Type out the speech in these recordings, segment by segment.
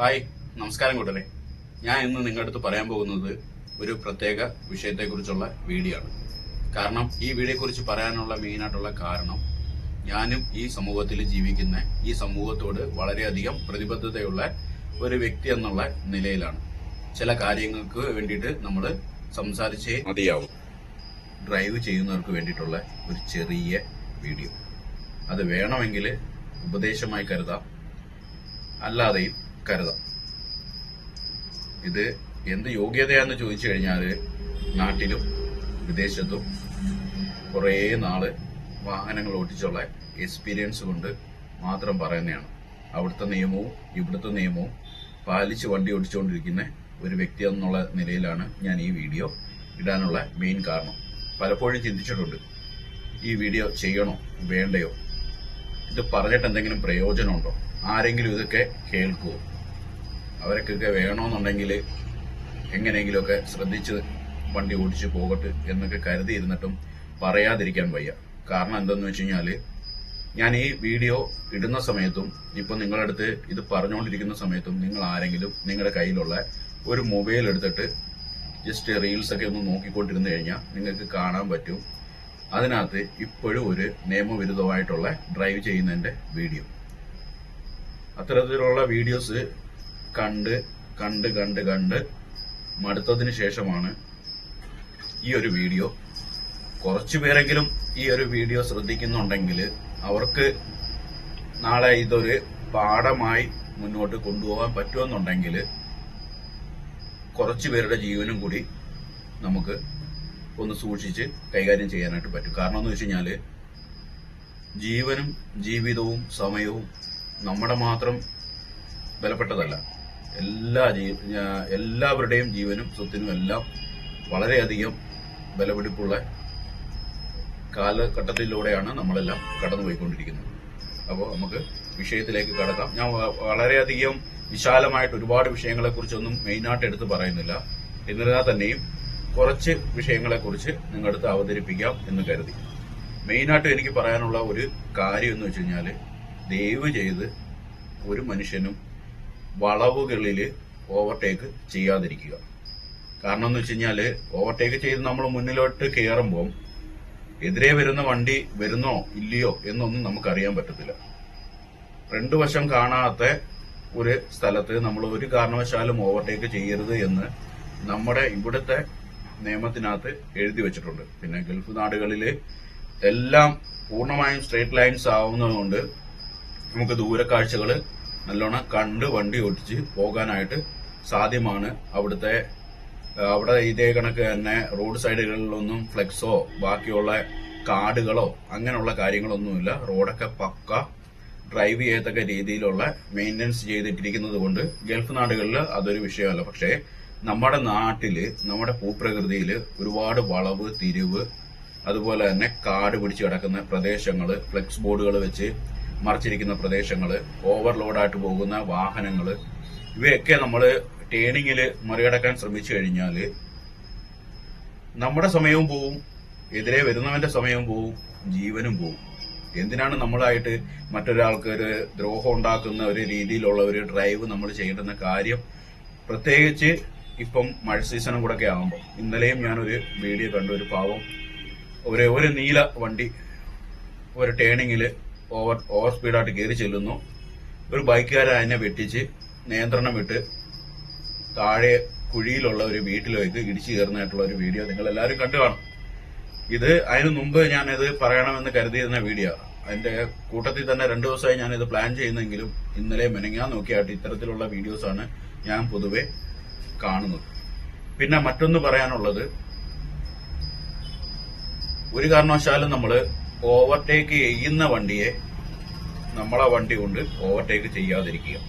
Hi നമസ്കാരം കൂട്ടരെ. ഞാൻ ഇന്ന് നിങ്ങളുടെ അടുത്ത് പറയാൻ പോകുന്നത് ഒരു പ്രത്യേക വിഷയത്തെക്കുറിച്ചുള്ള വീഡിയോ ആണ്. കാരണം ഈ വീഡിയോയെക്കുറിച്ച് പറയാനുള്ള മെയിനായിട്ടുള്ള കാരണം ഞാനും ഈ സമൂഹത്തിൽ ജീവിക്കുന്ന ഈ സമൂഹത്തോട് വളരെയധികം പ്രതിബദ്ധതയുള്ള ഒരു വ്യക്തി എന്നുള്ള നിലയിലാണ്. ചില കാര്യങ്ങൾക്ക് വേണ്ടിയിട്ട് നമ്മൾ സംസാരിച്ചേ മതിയാവും. ഡ്രൈവ് ചെയ്യുന്നവർക്ക് വേണ്ടിയിട്ടുള്ള ഒരു ചെറിയ വീഡിയോ അത് വേണമെങ്കിൽ ഉപദേശമായി കരുതാം. അല്ലാതെയും കരുതാം. ഇത് എന്ത് യോഗ്യതയാന്ന് ചോദിച്ചു കഴിഞ്ഞാൽ നാട്ടിലും വിദേശത്തും കുറേ നാൾ വാഹനങ്ങൾ ഓടിച്ചുള്ള എക്സ്പീരിയൻസ് കൊണ്ട് മാത്രം പറയുന്നതാണ്. അവിടുത്തെ നിയമവും ഇവിടുത്തെ നിയമവും പാലിച്ച് വണ്ടി ഓടിച്ചുകൊണ്ടിരിക്കുന്ന ഒരു വ്യക്തി എന്നുള്ള നിലയിലാണ് ഞാൻ ഈ വീഡിയോ ഇടാനുള്ള മെയിൻ കാരണം. പലപ്പോഴും ചിന്തിച്ചിട്ടുണ്ട് ഈ വീഡിയോ ചെയ്യണോ വേണ്ടയോ? ഇത് പറഞ്ഞിട്ട് എന്തെങ്കിലും പ്രയോജനമുണ്ടോ? ആരെങ്കിലും ഇതൊക്കെ കേൾക്കുമോ അവർക്കൊക്കെ വേണമെന്നുണ്ടെങ്കിൽ എങ്ങനെയെങ്കിലുമൊക്കെ ശ്രദ്ധിച്ച് വണ്ടി ഓടിച്ച് പോകട്ടെ എന്നൊക്കെ കരുതിയിരുന്നിട്ടും പറയാതിരിക്കാൻ വയ്യ. കാരണം എന്തെന്ന് വെച്ച് കഴിഞ്ഞാൽ ഞാൻ ഈ വീഡിയോ ഇടുന്ന സമയത്തും ഇപ്പം നിങ്ങളുടെ അടുത്ത് ഇത് പറഞ്ഞുകൊണ്ടിരിക്കുന്ന സമയത്തും നിങ്ങൾ ആരെങ്കിലും നിങ്ങളുടെ കയ്യിലുള്ള ഒരു മൊബൈൽ എടുത്തിട്ട് ജസ്റ്റ് റീൽസ് ഒക്കെ ഒന്ന് നോക്കിക്കൊണ്ടിരുന്നു കഴിഞ്ഞാൽ നിങ്ങൾക്ക് കാണാൻ പറ്റും. അതിനകത്ത് ഇപ്പോഴും ഒരു നിയമവിരുദ്ധമായിട്ടുള്ള ഡ്രൈവ് ചെയ്യുന്നതിന്റെ വീഡിയോ അത്തരത്തിലുള്ള വീഡിയോസ് കണ്ട് കണ്ട് കണ്ട് കണ്ട് മടുത്തതിന് ശേഷമാണ് ഈ ഒരു വീഡിയോ. കുറച്ചു പേരെങ്കിലും ഈ ഒരു വീഡിയോ ശ്രദ്ധിക്കുന്നുണ്ടെങ്കിൽ അവർക്ക് നാളെ ഇതൊരു പാഠമായി മുന്നോട്ട് കൊണ്ടുപോകാൻ പറ്റുമെന്നുണ്ടെങ്കിൽ കുറച്ചു പേരുടെ ജീവനും കൂടി നമുക്ക് ഒന്ന് സൂക്ഷിച്ച് കൈകാര്യം ചെയ്യാനായിട്ട് പറ്റും. കാരണം എന്ന് വെച്ച് കഴിഞ്ഞാൽ ജീവനും ജീവിതവും സമയവും നമ്മുടെ മാത്രം വിലപ്പെട്ടതല്ല എല്ലാ എല്ലാവരുടെയും ജീവനും സ്വത്തിനും എല്ലാം വളരെയധികം വിലപിടിപ്പുള്ള കാലഘട്ടത്തിലൂടെയാണ് നമ്മളെല്ലാം കടന്നുപോയിക്കൊണ്ടിരിക്കുന്നത്. അപ്പോൾ നമുക്ക് വിഷയത്തിലേക്ക് കടക്കാം. ഞാൻ വളരെയധികം വിശാലമായിട്ട് ഒരുപാട് വിഷയങ്ങളെക്കുറിച്ചൊന്നും മെയിനായിട്ട് എടുത്ത് പറയുന്നില്ല. എന്നിരുന്നാൽ തന്നെയും കുറച്ച് വിഷയങ്ങളെക്കുറിച്ച് നിങ്ങളടുത്ത് അവതരിപ്പിക്കാം എന്ന് കരുതി. മെയിനായിട്ട് എനിക്ക് പറയാനുള്ള ഒരു കാര്യം എന്ന് വെച്ച് കഴിഞ്ഞാൽ ദയവ് ചെയ്ത് ഒരു മനുഷ്യനും വളവുകളിൽ ഓവർടേക്ക് ചെയ്യാതിരിക്കുക. കാരണം എന്ന് വെച്ച് കഴിഞ്ഞാൽ ഓവർടേക്ക് ചെയ്ത് നമ്മൾ മുന്നിലോട്ട് കയറുമ്പോൾ എതിരെ വരുന്ന വണ്ടി വരുന്നോ ഇല്ലയോ എന്നൊന്നും നമുക്കറിയാൻ പറ്റത്തില്ല. രണ്ടു വശം കാണാത്ത ഒരു സ്ഥലത്ത് നമ്മൾ ഒരു കാരണവശാലും ഓവർടേക്ക് ചെയ്യരുത് എന്ന് നമ്മുടെ ഇവിടുത്തെ നിയമത്തിനകത്ത് എഴുതി വെച്ചിട്ടുണ്ട്. പിന്നെ ഗൾഫ് നാടുകളിൽ എല്ലാം പൂർണമായും സ്ട്രേറ്റ് ലൈൻസ് ആവുന്നതുകൊണ്ട് നമുക്ക് ദൂരക്കാഴ്ചകൾ നല്ലോണം കണ്ട് വണ്ടി ഓടിച്ച് പോകാനായിട്ട് സാധ്യമാണ് അവിടുത്തെ അവിടെ ഇതേ കണക്ക് തന്നെ റോഡ് സൈഡുകളിലൊന്നും ഫ്ലെക്സോ ബാക്കിയുള്ള കാടുകളോ അങ്ങനെയുള്ള കാര്യങ്ങളൊന്നുമില്ല. റോഡൊക്കെ പക്ക ഡ്രൈവ് ചെയ്യത്തക്ക രീതിയിലുള്ള മെയിന്റനൻസ് ചെയ്തിട്ടിരിക്കുന്നത് കൊണ്ട് ഗൾഫ് നാടുകളിൽ അതൊരു വിഷയമല്ല. പക്ഷേ നമ്മുടെ നാട്ടിൽ നമ്മുടെ ഭൂപ്രകൃതിയിൽ ഒരുപാട് വളവ് തിരിവ് അതുപോലെ തന്നെ കാട് പിടിച്ച് കിടക്കുന്ന പ്രദേശങ്ങൾ ഫ്ലെക്സ് ബോർഡുകൾ വെച്ച് മറച്ചിരിക്കുന്ന പ്രദേശങ്ങൾ ഓവർലോഡായിട്ട് പോകുന്ന വാഹനങ്ങൾ ഇവയൊക്കെ നമ്മൾ ടേണിങ്ങിൽ മറികടക്കാൻ ശ്രമിച്ചു കഴിഞ്ഞാൽ നമ്മുടെ സമയവും പോവും എതിരെ വരുന്നവന്റെ സമയവും പോവും ജീവനും പോവും. എന്തിനാണ് നമ്മളായിട്ട് മറ്റൊരാൾക്ക് ഒരു ദ്രോഹം ഉണ്ടാക്കുന്ന ഒരു രീതിയിലുള്ള ഒരു ഡ്രൈവ് നമ്മൾ ചെയ്യേണ്ടുന്ന കാര്യം? പ്രത്യേകിച്ച് ഇപ്പം മഴ സീസണും കൂടെ ഒക്കെ ആകുമ്പോൾ ഇന്നലെയും ഞാനൊരു വീഡിയോ കണ്ടു ഒരു പാവം. ഒരു ഒരു നീല വണ്ടി ഒരു ടേണിങ്ങിൽ ഓവർ ഓവർ സ്പീഡായിട്ട് കയറി ചെല്ലുന്നു. ഒരു ബൈക്കുകാരൻ അതിനെ വെട്ടിച്ച് നിയന്ത്രണം വിട്ട് താഴെ കുഴിയിലുള്ള ഒരു വീട്ടിലേക്ക് ഇടിച്ചു കയറുന്നതായിട്ടുള്ള ഒരു വീഡിയോ നിങ്ങൾ എല്ലാവരും കണ്ടു കാണും. ഇത് അതിനു മുമ്പ് ഞാനിത് പറയണമെന്ന് കരുതിയിരുന്ന വീഡിയോ. അതിന്റെ കൂട്ടത്തിൽ തന്നെ രണ്ടു ദിവസമായി ഞാനിത് പ്ലാൻ ചെയ്യുന്നെങ്കിലും ഇന്നലെ മെനങ്ങാൻ നോക്കിയായിട്ട് ഇത്തരത്തിലുള്ള വീഡിയോസാണ് ഞാൻ പൊതുവെ കാണുന്നത്. പിന്നെ മറ്റൊന്ന് പറയാനുള്ളത്. ഒരു കാരണവശാലും നമ്മൾ ഓവർടേക്ക് ചെയ്യുന്ന വണ്ടിയെ നമ്മളെ വണ്ടി കൊണ്ട് ഓവർടേക്ക് ചെയ്യാതിരിക്കുക.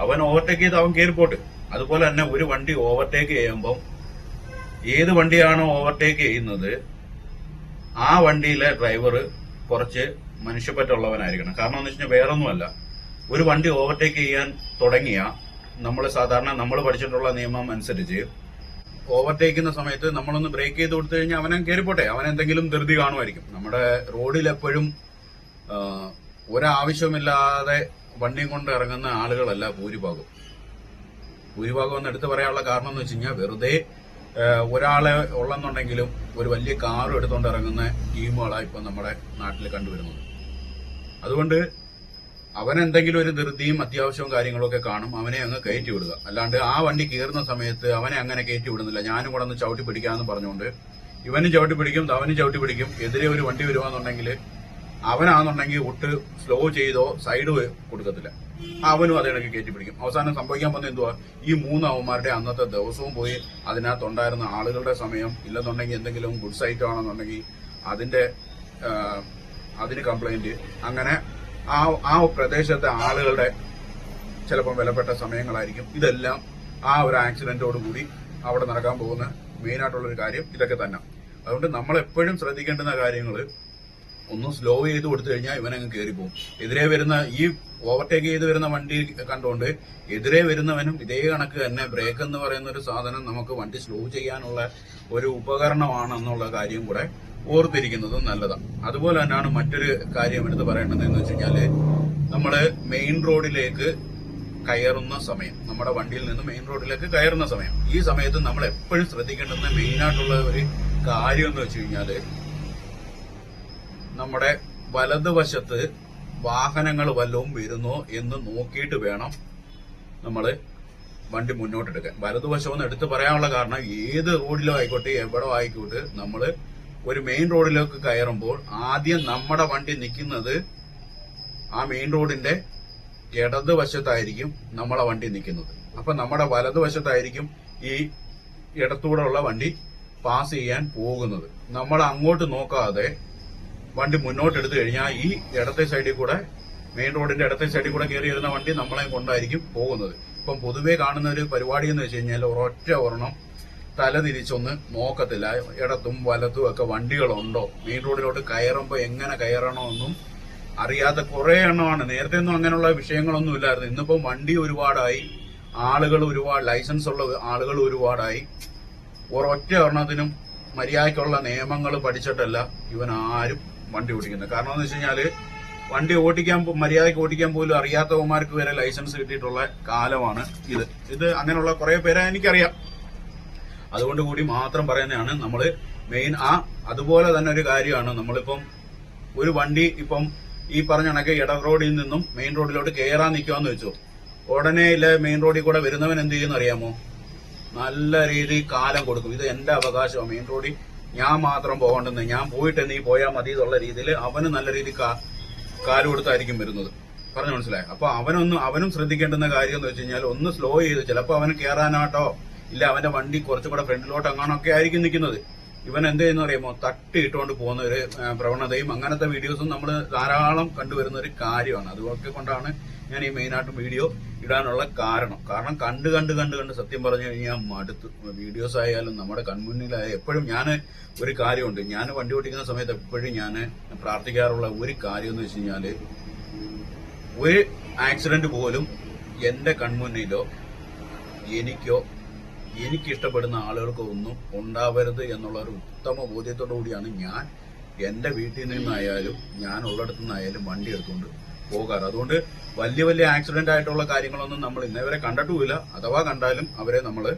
അവൻ ഓവർടേക്ക് ചെയ്ത് അവൻ കയറിപ്പോട്ട് അതുപോലെ തന്നെ ഒരു വണ്ടി ഓവർടേക്ക് ചെയ്യുമ്പം ഏത് വണ്ടിയാണോ ഓവർടേക്ക് ചെയ്യുന്നത് ആ വണ്ടിയിലെ ഡ്രൈവർ കുറച്ച് മനുഷ്യപ്പറ്റുള്ളവനായിരിക്കണം. കാരണം എന്ന് വെച്ചാൽ വേറൊന്നുമല്ല. ഒരു വണ്ടി ഓവർടേക്ക് ചെയ്യാൻ തുടങ്ങിയ നമ്മൾ സാധാരണ നമ്മൾ പഠിച്ചിട്ടുള്ള നിയമം അനുസരിച്ച് ഓവർടേക്ക് ചെയ്യുന്ന സമയത്ത് നമ്മളൊന്ന് ബ്രേക്ക് ചെയ്ത് കൊടുത്തു കഴിഞ്ഞാൽ അവനെ കയറിപ്പോട്ടെ അവൻ എന്തെങ്കിലും ധൃതി കാണുമായിരിക്കും. നമ്മുടെ റോഡിൽ എപ്പോഴും ഒരാവശ്യമില്ലാതെ വണ്ടിയും കൊണ്ട് ഇറങ്ങുന്ന ആളുകളല്ല ഭൂരിഭാഗം ഭൂരിഭാഗം ഒന്ന് എടുത്തു പറയാനുള്ള കാരണം എന്ന് വെച്ച് കഴിഞ്ഞാൽ വെറുതെ ഒരാളെ ഉള്ളെന്നുണ്ടെങ്കിലും ഒരു വലിയ കാറും എടുത്തുകൊണ്ട് ഇറങ്ങുന്ന ടീമുകളാണ് ഇപ്പൊ നമ്മുടെ നാട്ടിൽ കണ്ടുവരുന്നത്. അതുകൊണ്ട് അവൻ എന്തെങ്കിലും ഒരു ധൃതിയും അത്യാവശ്യവും കാര്യങ്ങളൊക്കെ കാണും അവനെ അങ്ങ് കയറ്റി വിടുക. അല്ലാണ്ട് ആ വണ്ടി കയറുന്ന സമയത്ത് അവനെ അങ്ങനെ കയറ്റി വിടുന്നില്ല. ഞാനും കൂടെ ഒന്ന് ചവിട്ടി പിടിക്കാന്ന് പറഞ്ഞുകൊണ്ട് ഇവനും ചവിട്ടി പിടിക്കും അവനും ചവിട്ടി പിടിക്കും. എതിരെ ഒരു വണ്ടി വരുവാന്നുണ്ടെങ്കിൽ അവനാണെന്നുണ്ടെങ്കിൽ ഒട്ട് സ്ലോ ചെയ്തോ സൈഡ് കൊടുക്കത്തില്ല. അവനും അതേ കണക്ക് കയറ്റി പിടിക്കും. അവസാനം സംഭവിക്കാൻ പോകുന്ന എന്തുവാ? ഈ മൂന്ന് അവന്മാരുടെ അന്നത്തെ ദിവസവും പോയി അതിനകത്തുണ്ടായിരുന്ന ആളുകളുടെ സമയം ഇല്ലെന്നുണ്ടെങ്കിൽ എന്തെങ്കിലും ഗുഡ്സ് ഐറ്റം ആണെന്നുണ്ടെങ്കിൽ അതിന്റെ അതിന് കംപ്ലൈന്റ് അങ്ങനെ ആ ആ പ്രദേശത്തെ ആളുകളുടെ ചിലപ്പോൾ വിലപ്പെട്ട സമയങ്ങളായിരിക്കും. ഇതെല്ലാം ആ ഒരു ആക്സിഡന്റോട് കൂടി അവിടെ നടക്കാൻ പോകുന്ന ഒരു കാര്യം ഇതൊക്കെ തന്നെ. അതുകൊണ്ട് നമ്മൾ എപ്പോഴും ശ്രദ്ധിക്കേണ്ടുന്ന കാര്യങ്ങൾ ഒന്ന് സ്ലോ ചെയ്ത് കൊടുത്തു കഴിഞ്ഞാൽ ഇവനങ്ങ് കയറി പോകും എതിരെ വരുന്ന ഈ ഓവർടേക്ക് ചെയ്ത് വരുന്ന വണ്ടി കണ്ടുകൊണ്ട് എതിരെ വരുന്നവനും ഇതേ കണക്ക് തന്നെ ബ്രേക്ക് എന്ന് പറയുന്ന ഒരു സാധനം നമുക്ക് വണ്ടി സ്ലോ ചെയ്യാനുള്ള ഒരു ഉപകരണമാണെന്നുള്ള കാര്യം കൂടെ ഓർത്തിരിക്കുന്നത് നല്ലതാണ്. അതുപോലെ തന്നെയാണ് മറ്റൊരു കാര്യം എടുത്ത് പറയേണ്ടത് എന്ന് വെച്ച് കഴിഞ്ഞാൽ നമ്മൾ മെയിൻ റോഡിലേക്ക് കയറുന്ന സമയം നമ്മുടെ വണ്ടിയിൽ നിന്ന് മെയിൻ റോഡിലേക്ക് കയറുന്ന സമയം. ഈ സമയത്ത് നമ്മൾ എപ്പോഴും ശ്രദ്ധിക്കേണ്ടുന്ന മെയിൻ ആയിട്ടുള്ള ഒരു കാര്യം എന്ന് വെച്ച് കഴിഞ്ഞാൽ നമ്മുടെ വലതുവശത്ത് വാഹനങ്ങൾ വല്ലതും വരുന്നോ എന്ന് നോക്കിയിട്ട് വേണം നമ്മൾ വണ്ടി മുന്നോട്ടെടുക്കാൻ. വലതുവശം എന്ന് എടുത്ത് പറയാനുള്ള കാരണം ഏത് റോഡിലോ ആയിക്കോട്ടെ എവിടെ ആയിക്കോട്ടെ നമ്മൾ ഒരു മെയിൻ റോഡിലേക്ക് കയറുമ്പോൾ ആദ്യം നമ്മുടെ വണ്ടി നിൽക്കുന്നത് ആ മെയിൻ റോഡിന്റെ ഇടതുവശത്തായിരിക്കും നമ്മളെ വണ്ടി നിൽക്കുന്നത്. അപ്പൊ നമ്മുടെ വലതുവശത്തായിരിക്കും ഈ ഇടത്തൂടെ ഉള്ള വണ്ടി പാസ് ചെയ്യാൻ പോകുന്നത്. നമ്മൾ അങ്ങോട്ട് നോക്കാതെ വണ്ടി മുന്നോട്ട് എടുത്തു കഴിഞ്ഞാൽ ഈ ഇടത്തെ സൈഡിൽ കൂടെ മെയിൻ റോഡിന്റെ ഇടത്തെ സൈഡിൽ കൂടെ കയറി വരുന്ന വണ്ടി നമ്മളെ കൊണ്ടായിരിക്കും പോകുന്നത്. ഇപ്പം പൊതുവേ കാണുന്ന ഒരു പരിപാടി എന്ന് വെച്ച് കഴിഞ്ഞാൽ ഒരൊറ്റ ഒരെണ്ണം തല തിരിച്ചൊന്ന് നോക്കത്തില്ല. ഇടത്തും വലത്തും ഒക്കെ വണ്ടികളുണ്ടോ? മെയിൻ റോഡിലോട്ട് കയറുമ്പോൾ എങ്ങനെ കയറണമെന്നും അറിയാത്ത കുറേ എണ്ണമാണ്. നേരത്തെ ഒന്നും അങ്ങനെയുള്ള വിഷയങ്ങളൊന്നും ഇല്ലായിരുന്നു. ഇന്നിപ്പം വണ്ടി ഒരുപാടായി. ആളുകൾ ഒരുപാട് ലൈസൻസ് ഉള്ള ആളുകൾ ഒരുപാടായി. ഒരൊറ്റ ഒരെണ്ണത്തിനും മര്യാദയ്ക്കുള്ള നിയമങ്ങൾ പഠിച്ചിട്ടല്ല ഇവൻ ആരും വണ്ടി ഓടിക്കുന്നത്. കാരണം എന്ന് വെച്ച് കഴിഞ്ഞാൽ വണ്ടി ഓടിക്കാൻ മര്യാദയ്ക്ക് ഓടിക്കാൻ പോലും അറിയാത്തവന്മാർക്ക് വരെ ലൈസൻസ് കിട്ടിയിട്ടുള്ള കാലമാണ് ഇത്. ഇത് അങ്ങനെയുള്ള കുറേ പേരെ എനിക്കറിയാം. അതുകൊണ്ട് കൂടി മാത്രം പറയുന്നതാണ് നമ്മൾ മെയിൻ ആ അതുപോലെ തന്നെ ഒരു കാര്യമാണ്. നമ്മളിപ്പം ഒരു വണ്ടി ഇപ്പം ഈ പറഞ്ഞ കണക്ക് ഇട റോഡിൽ നിന്നും മെയിൻ റോഡിലോട്ട് കയറാൻ നിൽക്കുകയെന്ന് വെച്ചു. ഉടനെ ഇല്ല മെയിൻ റോഡിൽ കൂടെ വരുന്നവൻ എന്ത് ചെയ്യുന്ന അറിയാമോ? നല്ല രീതിയിൽ കാലം കൊടുക്കും. ഇത് എന്റെ അവകാശമാണ്. മെയിൻ റോഡിൽ ഞാൻ മാത്രം പോകണ്ടെന്ന്. ഞാൻ പോയിട്ട് നീ പോയാൽ മതി എന്നുള്ള രീതിയിൽ അവന് നല്ല രീതിയിൽ കാൽ കൊടുത്തായിരിക്കും വരുന്നത്. പറഞ്ഞു മനസ്സിലായി? അപ്പൊ അവനൊന്നും അവനും ശ്രദ്ധിക്കേണ്ടുന്ന കാര്യം എന്ന് വെച്ച് കഴിഞ്ഞാൽ ഒന്ന് സ്ലോ ചെയ്ത് ചിലപ്പോൾ അവന് കയറാനാട്ടോ ഇല്ല അവന്റെ വണ്ടി കുറച്ചും കൂടെ ഫ്രണ്ടിലോട്ട് അങ്ങാനൊക്കെ ആയിരിക്കും നിൽക്കുന്നത്. ഇവൻ എന്ത് ചെയ്യുന്ന അറിയാമോ? തട്ട് ഇട്ടുകൊണ്ട് പോകുന്ന ഒരു പ്രവണതയും അങ്ങനത്തെ വീഡിയോസും നമ്മൾ ധാരാളം കണ്ടുവരുന്ന ഒരു കാര്യമാണ്. അതുകൊക്കെ കൊണ്ടാണ് ഞാൻ ഈ മെയിനായിട്ടും വീഡിയോ ഇടാനുള്ള കാരണം. കാരണം കണ്ട് കണ്ട് കണ്ട് കണ്ട് സത്യം പറഞ്ഞു കഴിഞ്ഞാൽ മടുത്തു. വീഡിയോസ് ആയാലും നമ്മുടെ കൺമുന്നിലായ എപ്പോഴും ഞാൻ ഒരു കാര്യമുണ്ട്. ഞാൻ വണ്ടി ഓടിക്കുന്ന സമയത്ത് എപ്പോഴും ഞാൻ പ്രാർത്ഥിക്കാറുള്ള ഒരു കാര്യം എന്ന് വെച്ച് കഴിഞ്ഞാൽ ഒരു ആക്സിഡന്റ് പോലും എന്റെ കൺമുന്നിലോ എനിക്കോ എനിക്ക് ഇഷ്ടപ്പെടുന്ന ആളുകൾക്കോ ഒന്നും ഉണ്ടാവരുത് എന്നുള്ള ഒരു ഉത്തമ ബോധ്യത്തോടു കൂടിയാണ് ഞാൻ. എന്റെ വീട്ടിൽ നിന്നായാലും ഞാൻ ഉള്ളിടത്തു നിന്നായാലും വണ്ടി എടുത്തുകൊണ്ട് പോകാറ്. അതുകൊണ്ട് വലിയ വലിയ ആക്സിഡന്റ് ആയിട്ടുള്ള കാര്യങ്ങളൊന്നും നമ്മൾ ഇന്നേവരെ കണ്ടിട്ടുമില്ല. അഥവാ കണ്ടാലും അവരെ നമ്മൾ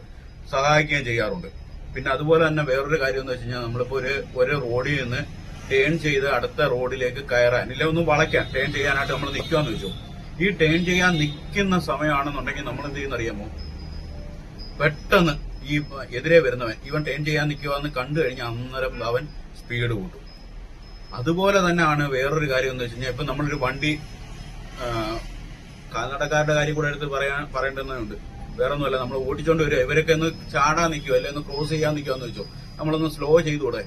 സഹായിക്കുകയും ചെയ്യാറുണ്ട്. പിന്നെ അതുപോലെ തന്നെ വേറൊരു കാര്യം എന്ന് വെച്ച് കഴിഞ്ഞാൽ നമ്മളിപ്പോ ഒരു ഒരു റോഡിൽ നിന്ന് ടേൺ ചെയ്ത് അടുത്ത റോഡിലേക്ക് കയറാൻ ഇല്ല ഒന്ന് വളയ്ക്കാൻ ടേൺ ചെയ്യാനായിട്ട് നമ്മൾ നിൽക്കുവാന്ന് വെച്ചു. ഈ ടേൺ ചെയ്യാൻ നിൽക്കുന്ന സമയമാണെന്നുണ്ടെങ്കിൽ നമ്മൾ എന്ത് ചെയ്യുന്ന അറിയാമോ പെട്ടെന്ന് ഈ എതിരെ വരുന്നവൻ ഇവൻ ടേൺ ചെയ്യാൻ നിൽക്കുവാന്ന് കണ്ടു കഴിഞ്ഞാൽ അന്നേരം അവൻ സ്പീഡ് കൂട്ടും. അതുപോലെ തന്നെയാണ് വേറൊരു കാര്യം എന്ന് വെച്ച് കഴിഞ്ഞാൽ ഇപ്പൊ നമ്മളൊരു വണ്ടി കാൽനടക്കാരുടെ കാര്യം കൂടെ എടുത്ത് പറയാൻ പറയേണ്ടതുണ്ട്. വേറെ ഒന്നുമല്ല നമ്മൾ ഓടിച്ചോണ്ട് വരിക ഇവരൊക്കെ ഒന്ന് ചാടാൻ നിൽക്കുമോ അല്ലെങ്കിൽ ഒന്ന് ക്രോസ് ചെയ്യാൻ നിൽക്കുമെന്ന് വെച്ചോ നമ്മളൊന്ന് സ്ലോ ചെയ്തൂടെ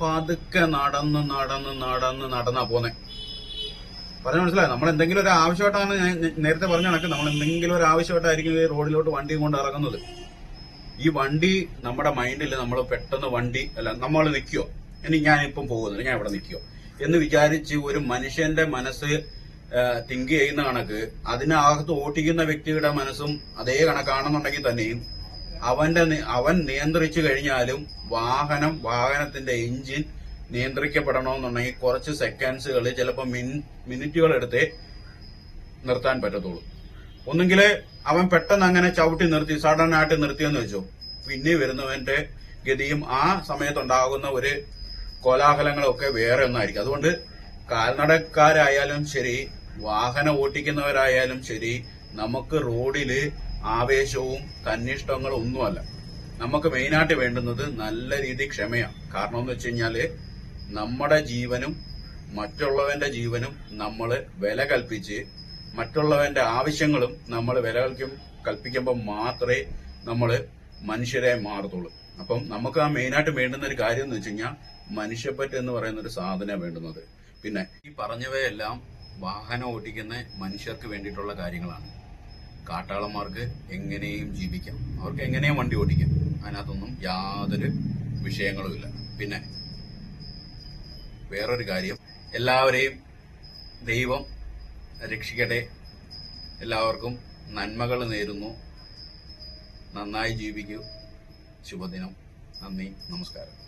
പതുക്കെ നടന്ന് നടന്ന് നടന്ന് നടന്നാ പോന്നെ. പറഞ്ഞ മനസ്സിലായി? നമ്മൾ എന്തെങ്കിലും ഒരു ആവശ്യമായിട്ടാണ് ഞാൻ നേരത്തെ പറഞ്ഞ കണക്ക് നമ്മൾ എന്തെങ്കിലും ഒരു ആവശ്യമായിട്ടായിരിക്കും ഈ റോഡിലോട്ട് വണ്ടി കൊണ്ട് ഇറങ്ങുന്നത്. ഈ വണ്ടി നമ്മുടെ മൈൻഡിൽ നമ്മൾ പെട്ടെന്ന് വണ്ടി അല്ല നമ്മൾ നിൽക്കുകയോ ഇനി ഞാൻ ഇപ്പം പോകുന്നത് ഞാൻ ഇവിടെ നിൽക്കുകയോ എന്ന് വിചാരിച്ച് ഒരു മനുഷ്യന്റെ മനസ്സ് തിങ്ക് ചെയ്യുന്ന കണക്ക് അതിനകത്ത് ഓട്ടിക്കുന്ന വ്യക്തിയുടെ മനസ്സും അതേ കണക്കാണെന്നുണ്ടെങ്കിൽ തന്നെയും അവന്റെ അവൻ നിയന്ത്രിച്ചു കഴിഞ്ഞാലും വാഹനം വാഹനത്തിന്റെ എഞ്ചിൻ നിയന്ത്രിക്കപ്പെടണമെന്നുണ്ടെങ്കിൽ കുറച്ച് സെക്കൻഡ്സുകൾ ചിലപ്പോൾ മിൻ മിനിറ്റുകൾ എടുത്തേ നിർത്താൻ പറ്റത്തുള്ളൂ. ഒന്നുകിൽ അവൻ പെട്ടെന്ന് അങ്ങനെ ചവിട്ടി നിർത്തി സഡൻ ആയിട്ട് നിർത്തിയെന്ന് വെച്ചോ. പിന്നെ വരുന്നവന്റെ ഗതിയും ആ സമയത്തുണ്ടാകുന്ന ഒരു കോലാഹലങ്ങളൊക്കെ വേറെ ഒന്നായിരിക്കും. അതുകൊണ്ട് കാൽനടക്കാരായാലും ശരി വാഹനം ഓട്ടിക്കുന്നവരായാലും ശരി നമുക്ക് റോഡിൽ ആവേശവും തന്നിഷ്ടങ്ങളും ഒന്നുമല്ല. നമുക്ക് മെയിനായിട്ട് വേണ്ടുന്നത് നല്ല രീതി ക്ഷമയാണ്. കാരണം എന്ന് വെച്ച് കഴിഞ്ഞാൽ നമ്മുടെ ജീവനും മറ്റുള്ളവന്റെ ജീവനും നമ്മൾ വില കൽപ്പിച്ച് മറ്റുള്ളവന്റെ ആവശ്യങ്ങളും നമ്മൾ വില കൽക്കും കൽപ്പിക്കുമ്പോൾ മാത്രമേ നമ്മൾ മനുഷ്യരെ മാറത്തുള്ളൂ. അപ്പം നമുക്ക് ആ മെയിനായിട്ട് വേണ്ടുന്ന ഒരു കാര്യം എന്ന് വെച്ച് കഴിഞ്ഞാൽ മനുഷ്യപ്പറ്റ് എന്ന് പറയുന്ന ഒരു സാധനം വേണ്ടുന്നത്. പിന്നെ ഈ പറഞ്ഞവയെല്ലാം വാഹനം ഓടിക്കുന്ന മനുഷ്യർക്ക് വേണ്ടിയിട്ടുള്ള കാര്യങ്ങളാണ്. കാട്ടാളന്മാർക്ക് എങ്ങനെയും ജീവിക്കാം. അവർക്ക് എങ്ങനെയും വണ്ടി ഓടിക്കാം. അതിനകത്തൊന്നും യാതൊരു വിഷയങ്ങളുമില്ല പിന്നെ വേറൊരു കാര്യം. എല്ലാവരെയും ദൈവം രക്ഷിക്കട്ടെ. എല്ലാവർക്കും നന്മകൾ നേരുന്നു. നന്നായി ജീവിക്കൂ. ശുഭദിനം. നന്ദി. നമസ്കാരം.